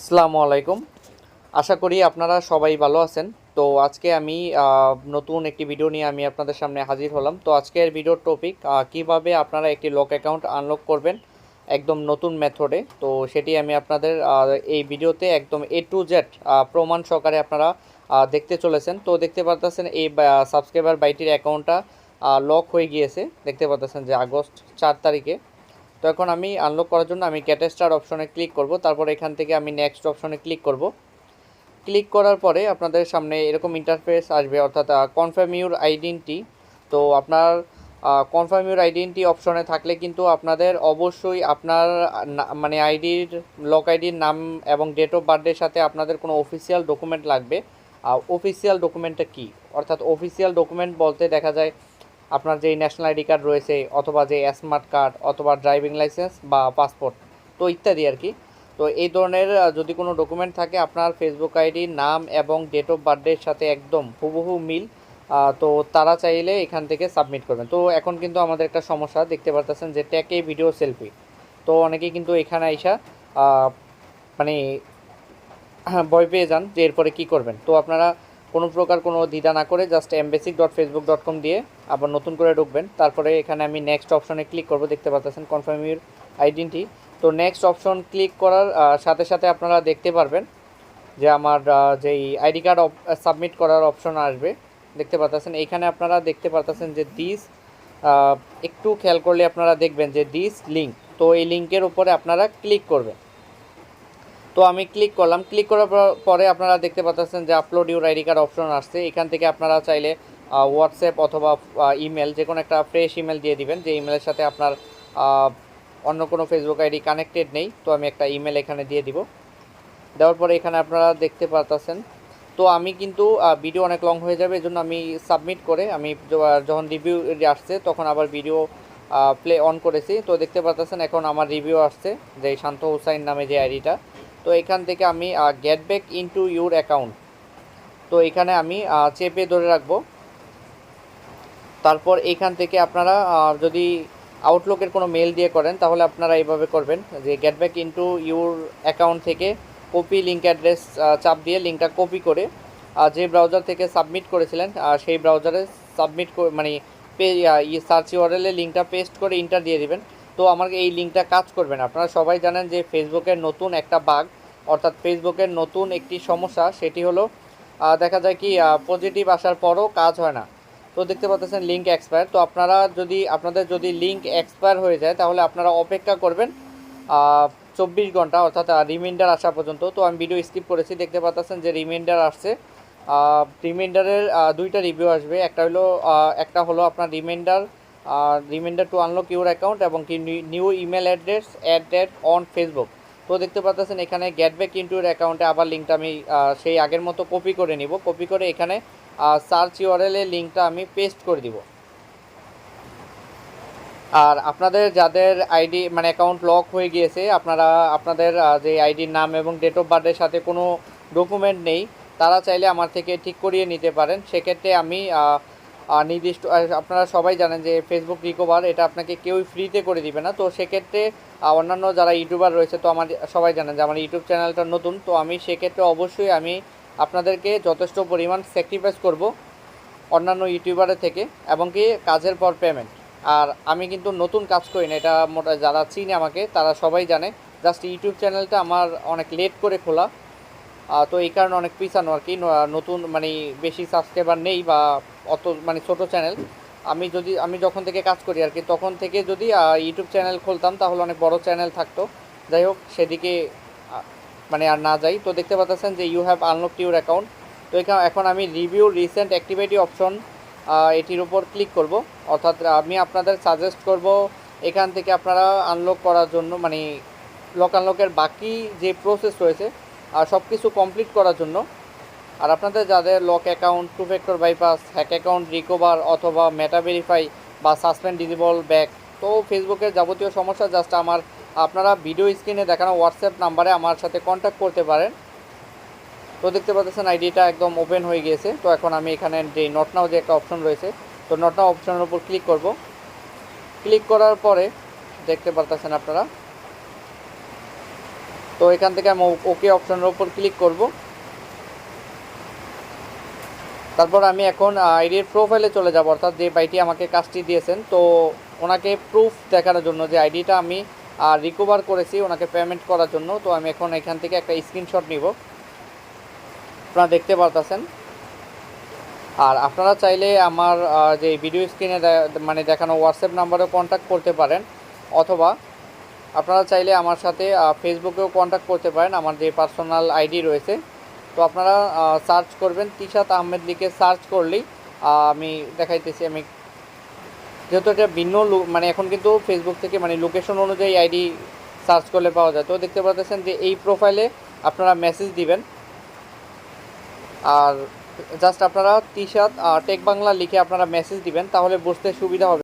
আসসালামু আলাইকুম। আশা করি আপনারা সবাই ভালো আছেন। তো আজকে আমি নতুন একটি ভিডিও নিয়ে আমি আপনাদের সামনে হাজির হলাম। তো আজকের ভিডিওর টপিক কীভাবে আপনারা একটি লক অ্যাকাউন্ট আনলক করবেন একদম নতুন মেথডে তো সেটি আমি আপনাদের এই ভিডিওতে একদম এ টু জেড প্রমাণ সহকারে আপনারা দেখতে চলেছেন। তো দেখতে পারতেছেন এই সাবস্ক্রাইবার বাইটির অ্যাকাউন্টটা লক হয়ে গিয়েছে। দেখতে পারতেছেন যে আগস্ট চার তারিখে। তো এখন আমি আনলক করার জন্য আমি ক্যাটেস্টার অপশনে ক্লিক করব। তারপর এখান থেকে আমি নেক্সট অপশনে ক্লিক করব। ক্লিক করার পরে আপনাদের সামনে এরকম ইন্টারফেস আসবে, অর্থাৎ কনফার্ম ইউর আইডেন্টি তো আপনার কনফার্ম ইউর আইডেন্টি অপশনে থাকলে কিন্তু আপনাদের অবশ্যই আপনার মানে আইডির লক আইডির নাম এবং ডেট অফ বার্থডের সাথে আপনাদের কোনো অফিসিয়াল ডকুমেন্ট লাগবে। অফিসিয়াল ডকুমেন্টটা কি? অর্থাৎ অফিসিয়াল ডকুমেন্ট বলতে দেখা যায় আপনার যেই ন্যাশনাল আইডি কার্ড রয়েছে, অথবা যে স্মার্ট কার্ড অথবা ড্রাইভিং লাইসেন্স বা পাসপোর্ট তো ইত্যাদি আর কি। তো এই ধরনের যদি কোনো ডকুমেন্ট থাকে, আপনার ফেসবুক আইডি নাম এবং ডেট অফ বার্থডের সাথে একদম হুবহু মিল তো তারা চাইলে এখান থেকে সাবমিট করবেন। তো এখন কিন্তু আমাদের একটা সমস্যা, দেখতে পারতেছেন যে ট্যাকে ভিডিও সেলফি তো অনেকেই কিন্তু এখানে আইসা মানে ভয় পেয়ে যান যে এরপরে কী করবেন। তো আপনারা কোনো প্রকার কোনো দ্বিধা না করে just mbasic dot Facebook dot com দিয়ে আবার নতুন করে ঢুকবেন। তারপরে এখানে আমি নেক্সট অপশনে ক্লিক করব, দেখতে পাচ্ছেন কনফার্ম ইউর আইডেন্টি তো নেক্সট অপশন ক্লিক করার সাথে সাথে আপনারা দেখতে পারবেন যে আমার যেই আইডি কার্ড সাবমিট করার অপশন আসবে। দেখতে পাচ্ছেন, এইখানে আপনারা দেখতে পাচ্ছেন যে দিস একটু খেয়াল করলে আপনারা দেখবেন যে দিস লিঙ্ক তো এই লিঙ্কের উপরে আপনারা ক্লিক করবেন। তো আমি ক্লিক করলাম। ক্লিক করার পর- আপনারা দেখতে পাচ্ছেন যে upload your ID card option আসছে। এখান থেকে আপনারা চাইলে হোয়াটসঅ্যাপ অথবা ইমেল যে কোনো একটা ফ্রেশ ইমেল দিয়ে দিবেন। যে ইমেলের সাথে আপনার অন্য কোনো ফেসবুক আইডি কানেক্টেড নেই, তো আমি একটা ইমেল এখানে দিয়ে দিব। দেওয়ার পরে এখানে আপনারা দেখতে পাচ্ছেন। তো আমি কিন্তু ভিডিও অনেক লং হয়ে যাবে, এজন্য আমি সাবমিট করে, আমি যখন রিভিউ আসছে, তখন আবার ভিডিও প্লে অন করেছি। তো দেখতে পাচ্ছেন, এখন আমার রিভিউ আসছে, যে শান্ত হুসাইন নামে যে আইডিটা তো এখান থেকে আমি get back into your account তো এখানে আমি চেপে ধরে রাখব। তারপর এখান থেকে আপনারা যদি আউটলুকের কোনো মেল দিয়ে করেন, তাহলে আপনারা এইভাবে করবেন যে get back into your account থেকে কপি লিঙ্ক অ্যাড্রেস চাপ দিয়ে লিঙ্কটা কপি করে যে ব্রাউজার থেকে সাবমিট করেছিলেন সেই ব্রাউজারে সাবমিট মানে পে সার্চ ইউআরএলে লিঙ্কটা পেস্ট করে ইন্টার দিয়ে দিবেন। তো আমার এই লিঙ্কটা কাজ করবে না। আপনারা সবাই জানেন যে ফেসবুকের নতুন একটা বাগ অর্থাৎ ফেসবুকের নতুন একটি সমস্যা, সেটি হলো দেখা যায় কি পজিটিভ আসার পরও কাজ হয় না। তো দেখতে পাচ্ছেন লিঙ্ক এক্সপায়ার তো আপনারা যদি, আপনাদের যদি লিঙ্ক এক্সপায়ার হয়ে যায়, তাহলে আপনারা অপেক্ষা করবেন চব্বিশ ঘণ্টা, অর্থাৎ রিমাইন্ডার আসা পর্যন্ত। তো আমি ভিডিও স্কিপ করেছি, দেখতে পাচ্ছেন যে রিমাইন্ডার আসছে। রিমাইন্ডারের দুইটা রিভিউ আসবে। একটা হলো একটা হলো আপনার reminder reminder to unlock your account এবং কি new email address added on Facebook তো দেখতে পাচ্ছেন এখানে গেট ব্যাক ইন্টু ইউর অ্যাকাউন্টে আবার লিঙ্কটা আমি সেই আগের মতো কপি করে নিব। কপি করে এখানে সার্চ ইউআরএল লিঙ্কটা আমি পেস্ট করে দিব। আর আপনাদের যাদের আইডি মানে অ্যাকাউন্ট লক হয়ে গিয়েছে, আপনারা, আপনাদের যে আইডির নাম এবং ডেট অফ বার্থের সাথে কোনো ডকুমেন্ট নেই, তারা চাইলে আমার থেকে ঠিক করিয়ে নিতে পারেন। সেক্ষেত্রে আমি আহ, নির্দিষ্ট আপনারা সবাই জানেন যে ফেসবুক রিকভার এটা আপনাকে কেউই ফ্রিতে করে দিবে না। তো সেক্ষেত্রে অন্যান্য যারা ইউটিউবার রয়েছে তো আমার সবাই জানেন যে আমার ইউটিউব চ্যানেলটা নতুন। তো আমি সেক্ষেত্রে অবশ্যই আমি আপনাদেরকে যথেষ্ট পরিমাণ স্যাক্রিফাইস করব অন্যান্য ইউটিউবারের থেকে এবং কি কাজের পর পেমেন্ট আর আমি কিন্তু নতুন কাজ করি না এটা মোটা যারা চিনে আমাকে তারা সবাই জানে। জাস্ট ইউটিউব চ্যানেলটা আমার অনেক লেট করে খোলা। তো এই কারণে অনেক পিছানো আর কি। নতুন মানে বেশি সাবস্ক্রাইবার নেই বা অত মানে ছোট চ্যানেল আমি যদি, আমি যখন থেকে কাজ করি আর কি, তখন থেকে যদি ইউটিউব চ্যানেল খুলতাম তাহলে অনেক বড় চ্যানেল থাকতো। যাই হোক, সেদিকে মানে আর না যাই। তো দেখতে পাচ্ছেন যে you have unlock your account তো এখানে এখন আমি রিভিউ রিসেন্ট অ্যাক্টিভিটি অপশন এটির উপর ক্লিক করব। অর্থাৎ আমি আপনাদের সাজেস্ট করব এখান থেকে আপনারা আনলক করার জন্য মানে লক আনলকের বাকি যে প্রসেস রয়েছে সব কিছু কমপ্লিট করার জন্য। আর আপনাদের যাদের lock account two factor bypass hack account recover অথবা মেটা ভেরিফাই বা সাসপেন্ড ডিজেবল ব্যাক তো ফেসবুকের যাবতীয় সমস্যা জাস্ট আমার, আপনারা ভিডিও স্ক্রিনে দেখানো হোয়াটসঅ্যাপ নাম্বারে আমার সাথে কন্ট্যাক্ট করতে পারেন। তো দেখতে পাচ্ছেন আইডিটা একদম ওপেন হয়ে গিয়েছে। তো এখন আমি এখানে যে নট নাও যে একটা অপশন রয়েছে, তো নট নাও অপশনের উপর ক্লিক করব। ক্লিক করার পরে দেখতে পারতেছেন আপনারা তো এখান থেকে আমি ওকে অপশনের ওপর ক্লিক করব। তারপর আমি এখন আইডির প্রোফাইলে চলে যাব, অর্থাৎ যে বাইটি আমাকে কাজটি দিয়েছেন। তো ওনাকে প্রুফ দেখানোর জন্য, যে আইডিটা আমি রিকভার করেছি ওনাকে পেমেন্ট করার জন্য, তো আমি এখন এখান থেকে একটা স্ক্রিনশট নিব। আপনারা দেখতে পারতেছেন। আর আপনারা চাইলে আমার যে ভিডিও স্ক্রিনে মানে দেখানো হোয়াটসঅ্যাপ নাম্বারেও কন্ট্যাক্ট করতে পারেন, অথবা আপনারা চাইলে আমার সাথে ফেসবুকেও কন্ট্যাক্ট করতে পারেন। আমার যে পার্সোনাল আইডি রয়েছে। তো আপনারা সার্চ করবেন তিশাত আহমেদ লিখে সার্চ করলেই আমি দেখাইতেছি। আমি যেহেতু এটা ভিন্ন মানে এখন কিন্তু ফেসবুক থেকে মানে লোকেশন অনুযায়ী আইডি সার্চ করলে পাওয়া যায়। তো দেখতে পাচ্ছেন যে এই প্রোফাইলে আপনারা মেসেজ দিবেন। আর জাস্ট আপনারা শার্ট টেক বাংলা লিখে আপনারা মেসেজ দিবেন, তাহলে বুঝতে সুবিধা হবে।